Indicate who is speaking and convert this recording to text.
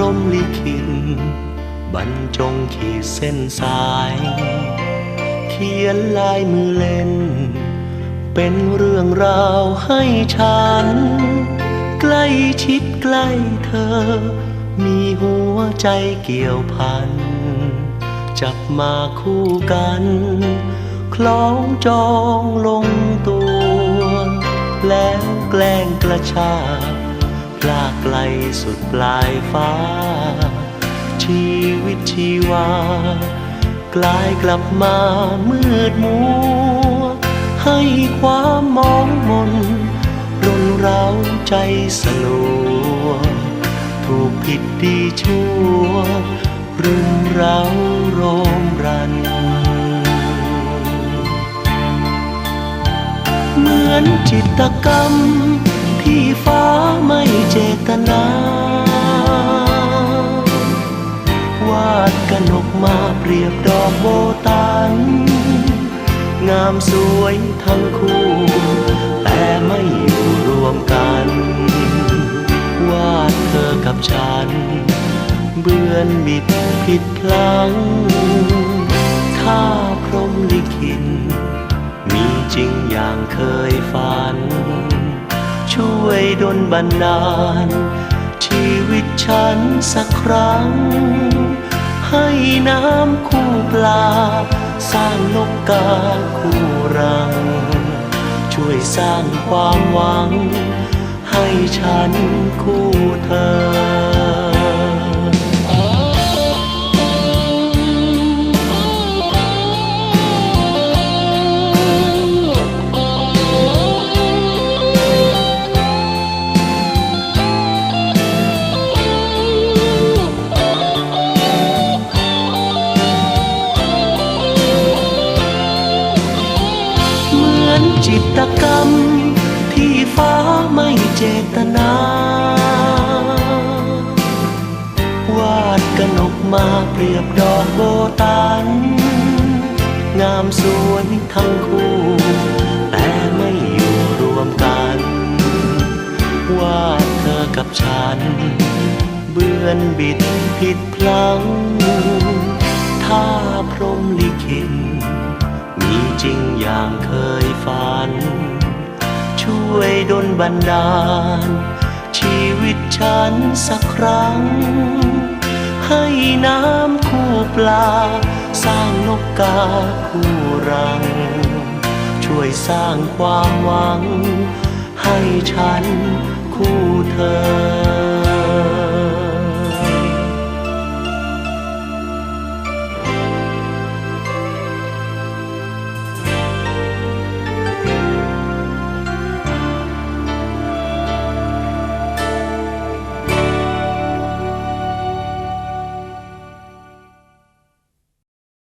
Speaker 1: รมลิขิตบรรจงขีดเส้นสาย เขียนลายมือเล่น เป็นเรื่องราวให้ฉัน ใกล้ชิดใกล้เธอ มีหัวใจเกี่ยวพัน จับมาคู่กัน คล้องจองลงตัว แล้วแกล้งกระชาก ลากไกลสุดปลายฟ้า ชีวิตชีวากลายกลับมามืดมัว ให้ความมองมนรุนเร้าใจสลัว ถูกผิดดีชั่วรุมเร้าโรมรัน เหมือนจิตกรรม ฟ้าไม่เจตนาวาดกนกมาเปรียบดอกโบตัน งามสวยทั้งคู่ แต่ไม่อยู่รวมกัน วาดเธอกับฉัน เบือนบิดผิดพลังถ้าพรมลิขิตมีจริงอย่างเคยฝัน ช่วยดลบันดาล ชีวิตฉันสักครั้ง ให้น้ำคู่ปลา สร้างนกกาคู่รัง ช่วยสร้างความหวัง ให้ฉันคู่เธอ มาเปรียบดอกโบตัน งามสวยทั้งคู่ แต่ไม่อยู่รวมกันวาดเธอกับฉัน เบือนบิดผิดพลังถ้าพรหมลิขิตมีจริงอย่างเคยฝัน ช่วยดลบันดาล ชีวิตฉันสักครั้ง ให้น้ำคู่ปลา สร้างนกกาคู่รัง ช่วยสร้างความหวัง ให้ฉันคู่เธอ